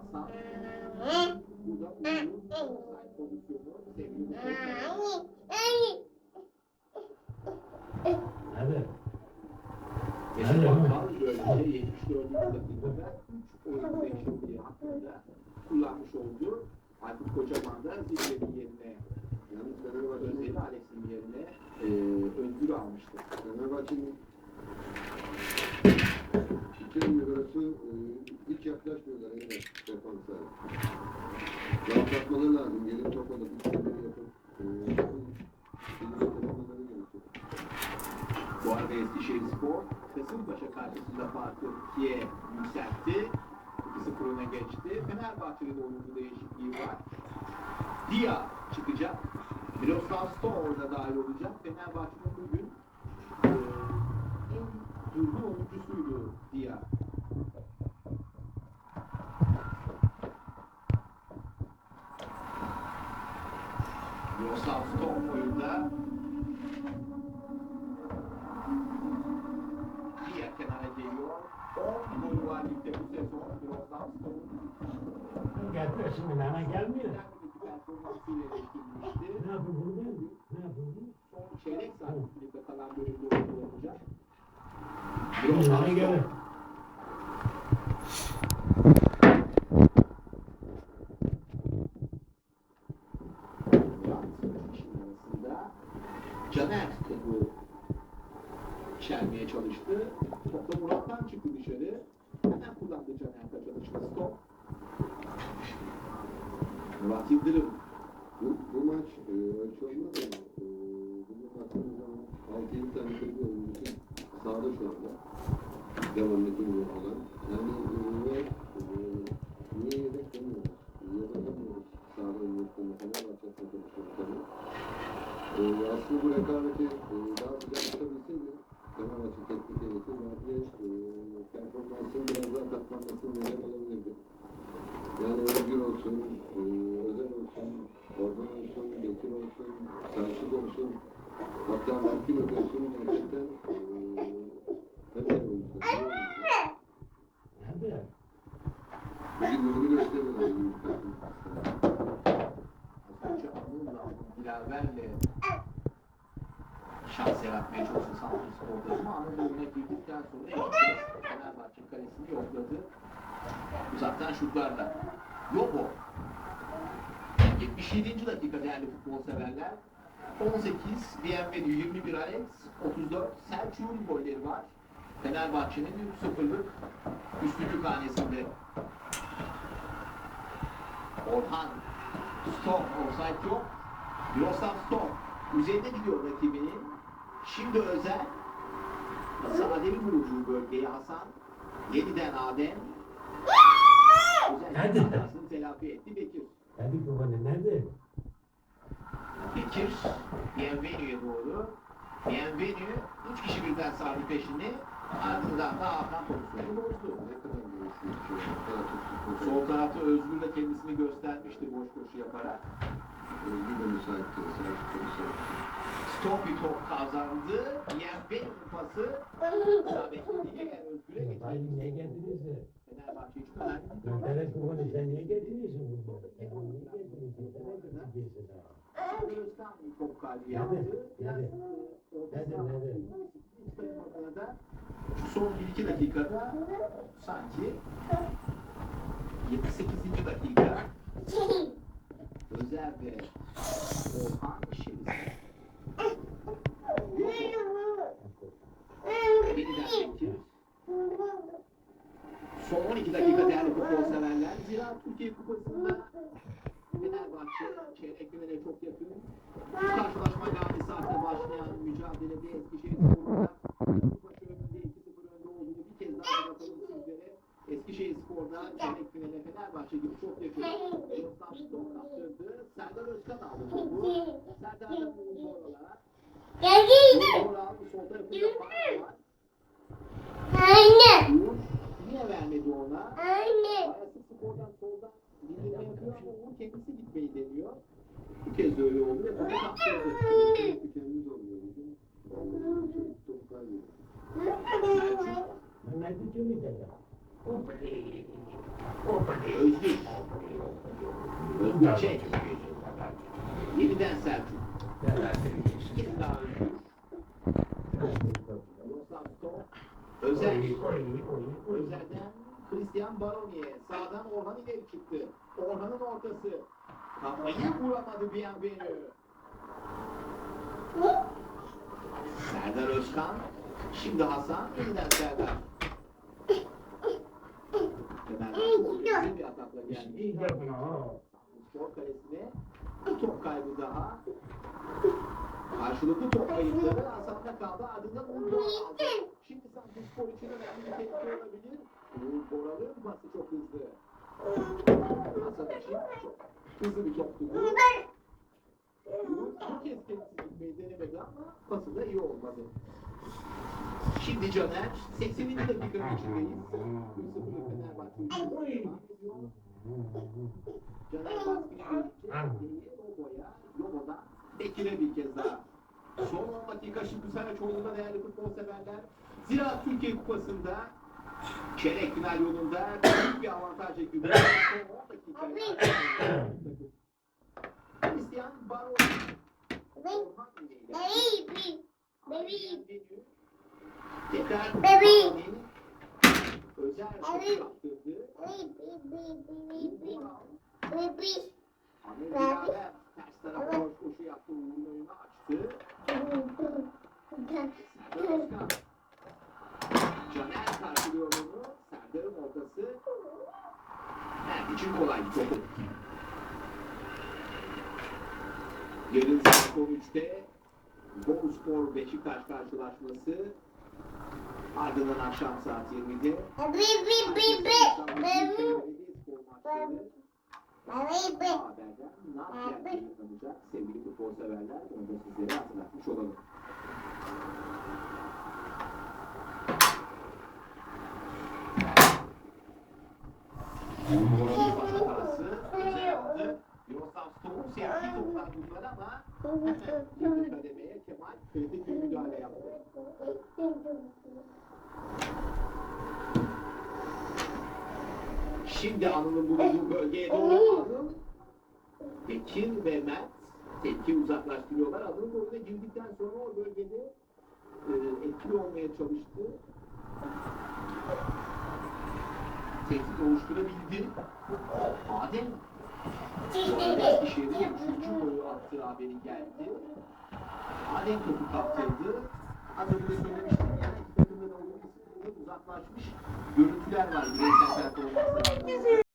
Hasan. Burada pozisyonu sevgili. Geçen Nerede ama? Bakkal böylece 74. dakikada 3 oyun değişikliği hakkında kullanmış oldu. Aykut Kocaman da Zirve'nin yerine Yalnız Fenerbahçe'nin Özleri Alex'in yerine e, Özgür almıştı. Fenerbahçe'nin iki numarası e, hiç yine defansa. Rahatlatmaları lazım. Gelip top alıp üçlemeyi yapıp. Bu arada Eskişehir Spor Kasımpaşa karşısında farkı 2'ye yükseltti. 2-0 öne geçti. Fenerbahçe'de de oyuncu değişikliği var. Dia çıkacak. Miroslav Stohr da dahil olacak. Fenerbahçe'nin bugün e, en durgun oyuncusuydu Dia. Miroslav Stohr oyunda. Dia kenara geliyor. 10 golü var ligde bu sezon. Miroslav Stohr'un Geldi şimdi nana gelmiyor. Ne yapıyor? Ne yapıyor? Son çeyrek saat kalan bölümde olacak. Nana gelir. Murat işin arasında Caner topu çelmeye çalıştı. Top da Murat'tan çıktı dışarı. Hemen kullandı Caner kaçırmıştı. Stop. Murat Yıldırım. Bu, bu maç e, ölçü olmaz ama e, bugün baktığımız zaman 6-7 tane kırık oyuncusu sahada şu anda. Devamlı duruyor falan. Yani e, ve e, niye yedek demiyoruz? Yazamıyoruz sahada oyuncularına Fenerbahçe arkadaşlarına tabii. E, aslında bu rekabeti e, Yani Özgür olsun, e, Özel olsun, Orhan olsun, Bekir olsun, Selçuk olsun, hatta Berkin olsun gerçekten e, oyuncular. iyi oyuncular. Hadi. Bugün takım. Az önce Anıl'la Dilaver'le şans yaratmaya çalıştı Samsun Spor'da ama Anıl oyuna girdikten sonra Fenerbahçe kalesini yokladı. Uzaktan şutlarla. Yobo. 77. dakika değerli futbol severler. 18 Bienvenu 21 Alex 34 Selçuk'un golleri var. Fenerbahçe'nin 3-0'lık üstünlük hanesinde. Orhan Stop, offside yok. Miroslav Stop. Üzerine gidiyor rakibinin. Şimdi Özel. Adem'in vurduğu bölgeye Hasan. Yeniden Adem. Hadi. hatasını telafi etti Bekir. Hadi babanı nerede? Bekir. Bienvenu'ya doğru. Bienvenu. Üç kişi birden sardı peşini. Ardından da Hakan pozisyonu bozdu. Sol tarafta Özgür de kendisini göstermişti boş koşu yaparak. Özgür de müsaitti, Selçuk da müsaitti. Stop bir top kazandı. Bienvenu'nun pası. İsabetli diye Özgür'e Hayır niye getirirse? Fenerbahçe için önemli bir Ben top. telek babanı sen niye burada? Sen niye getiriyorsun? Telek getireceksin ha. Özkan bir top Nerede? yaptı. Nerede? e, Nerede, nerede? hiç son 1-2 dakikada sanki 78. dakika ve Orhan Şeris. Yeniden Bekir. Son 12 dakika değerli futbol severler. Zira Türkiye Kupası'nda Fenerbahçe çeyrek finale çok yakın. Bu karşılaşma Gazi Saat'te başlayan mücadelede Eskişehir Spor'da Kasımpaşa önünde 2-0 önde olduğunu bir kez daha hatırlatalım sizlere. Eskişehir Finale Fenerbahçe gibi çok yakın. Miroslav Stok kaptırdı. Serdar Özkan aldı topu. Serdar da bulundu oralara. Oral sol tarafında deniyor. Bu kez de öyle oldu ve topu kaptırdı. Vallahi çocuk topu kaybediyor. Nerede çömeyeceğim? Özgür. Özgür çek. Yeniden Selçuk. Bir kez daha Stop. Özel. Özelden Christian Baroni'ye. Sağdan Orhan ileri çıktı. Orhan'ın ortası. Kafayı vuramadı Bienvenu. Serdar Özkan. Şimdi Hasan. Yeniden Serdar. Bir atakla geldi. Spor kalesine top kaybı daha. Karşılıklı top kayıpları Hasan'da kaldı. Ardından Uğur Boral aldı. Şimdi Samsun Spor için önemli bir tehlike olabilir. Uğur Boral'ın pası çok hızlı. Hasan için çok hızlı bir toptu bu. Kez kendisi gitmeyi denemedi ama pası da iyi olmadı. Şimdi Caner 80. dakikanın içindeyiz. 1-0'lık Fenerbahçe devam ediyor. Caner baskıyı. Robo'ya, Robo'dan Bekir'e bir kez daha. Son 10 dakika şimdi Saraçoğlu'nda değerli futbol severler. Zira Türkiye Kupası'nda çeyrek final yolunda büyük bir avantaj ekibi. Son 10 dakika. Caner karşılıyor onu. Serdar'ın ortası. Mert için kolay bir topu. Yarın saat 13'te Boluspor Beşiktaş karşılaşması. Ardından akşam saat 20'de İstanbul Büyükşehir Belediyespor maçları. Haberden ne yapacak yayınlanacak sevgili futbol severler. Onu da sizlere hatırlatmış olalım. Özel aldı. Toplar bunlar ama yakın kademeye Kemal kritik bir müdahale yaptı. Şimdi Anıl'ın bulunduğu bölgeye doğru Anıl, Bekir ve Mert tepki uzaklaştırıyorlar. Anıl'ın oyuna girdikten sonra o bölgede e, etkili olmaya çalıştı. Tehdit oluşturabildi. Adem bu arada Eskişehir'in üçüncü golü attığı haberi geldi. Adem topu kaptırdı. Az önce söylemiştim ya iki takımda da uzaklaşmış görüntüler var. Bireysel.